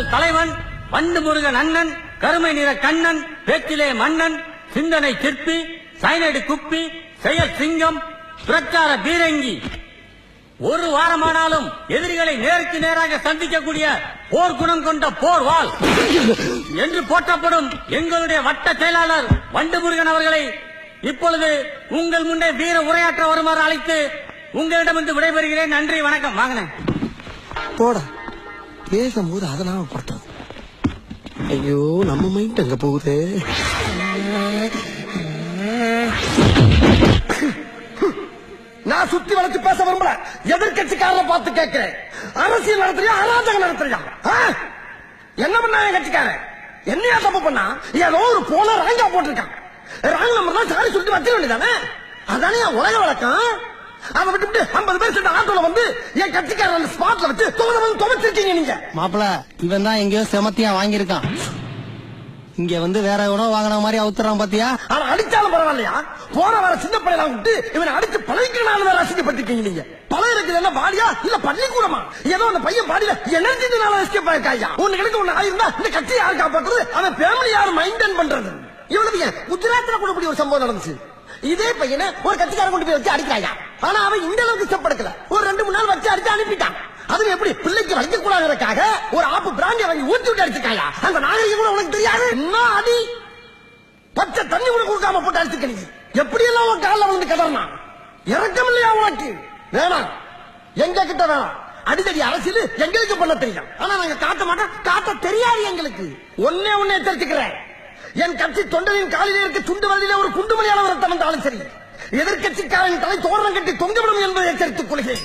பாடல் தலைவன் வண்டு முருகன் அண்ணன் கருமை நிற கண்ணன் பேச்சிலே மன்னன் சிந்தனை சிற்பி சைனடு குப்பி செயல் சிங்கம் பிரச்சார பீரங்கி. ஒரு வாரமானாலும் எதிரிகளை நேருக்கு நேராக சந்திக்கக்கூடிய போர் குணம் கொண்ட போர் வால் என்று போற்றப்படும் எங்களுடைய வட்ட செயலாளர் வண்டுமுருகன் அவர்களை இப்பொழுது உங்கள் முன்னே வீர உரையாற்ற வருமாறு அழைத்து உங்களிடமிருந்து விடைபெறுகிறேன். நன்றி வணக்கம். வாங்கினேன். போட. பேசும்போது அதெல்லாம் படுத்துறது ஐயோ நம்ம மைண்ட் அங்க போகுது? நான் சுத்தி வளர்த்து பேச விரும்பல. எதிர்கட்சிக்காரரை பார்த்து கேட்கிறேன். அரசியல் நடத்துறியா அராஜகம் நடத்துறியா? என்ன பண்ணா என் கட்சிக்காரன்? என்னையா தப்பு பண்ணா? ஏதோ ஒரு போன ராங்கா போட்டிருக்கான். ராங் நம்பர் தான் சாரி சொல்லிட்டு வச்சிட வேண்டியதானே? அதானே உலக வழக்கம்? அதை விட்டு ஐம்பது பேர் என் கட்சிக்காரன் அந்த ஸ்பாட்ல வச்சு தொகுத வந்து துவைச்சிருக்கீங்க நீங்க. மாப்பிள இவன் தான் எங்கேயோ செமத்தியா வாங்கியிருக்கான். இங்க வந்து வேற உணவு வாங்கின மாதிரி அவுத்துறான் பாத்தியா? ஆனா அடிச்சாலும் பரவாயில்லையா? போன வர சின்ன பையனா விட்டு இவனை அடிச்சு பழகிக்கணும் வேற அசிங்கப்பட்டிருக்கீங்க நீங்க. பழம் இருக்குது என்ன பாடியா இல்ல பள்ளிக்கூடமா? ஏதோ அந்த பையன் பாடியில எனர்ஜினால எஸ்கேப் ஆயிருக்காயா ஒண்ணு கிடைக்க ஒண்ணு ஆயிருந்தா இந்த கட்சி யாரு காப்பாத்துறது? அவன் ஃபேமிலி யாரு மெயின்டைன் பண்றது? இவ்வளவு குஜராத்ல கூட இப்படி ஒரு சம்பவம் நடந்துச்சு. இதே பையனை ஒரு கட்சிக்காரன் கொண்டு போய் வச்சு அடிக்கிறாயா ஆனா அவன் இந்த அளவுக்கு ஸ்டெப் எடுக்கல ஒரு ரெண்டு மூணு நாள் வச்சு அடிச்சு அனுப்பிட்டான். அது எப்படி பிள்ளைக்கு வைக்க கூடாதுக்காக ஒரு ஆப்பு பிராண்டி வாங்கி ஊத்தி விட்டு அடிச்சுக்காயா அந்த நாகரிகம் கூட உனக்கு தெரியாது. என்ன அடி? பச்சை தண்ணி கூட கொடுக்காம போட்டு அடிச்சுக்க நீ. எப்படி எல்லாம் உன் காலில் வந்து கதறனா? இறக்கம் இல்லையா உனக்கு? வேணாம். எங்க கிட்ட வேணாம். அடிதடி அரசியல் எங்களுக்கு பண்ண தெரியும். ஆனா நாங்க காட்ட மாட்டோம். காட்ட தெரியாது எங்களுக்கு. ஒன்னே ஒன்னே தெரிஞ்சுக்கிறேன் என் கட்சி தொண்டரின் காலிலே இருக்க துண்டு வழியில ஒரு குண்டு குண்டுமணியான ரத்தம் வந்தாலும் சரி. எதிர்கட்சிக்காரன் தலை தோரணம் கட்டி தொங்கவிடும் என்பதை எச்சரித்துக் கொள்கிறேன்.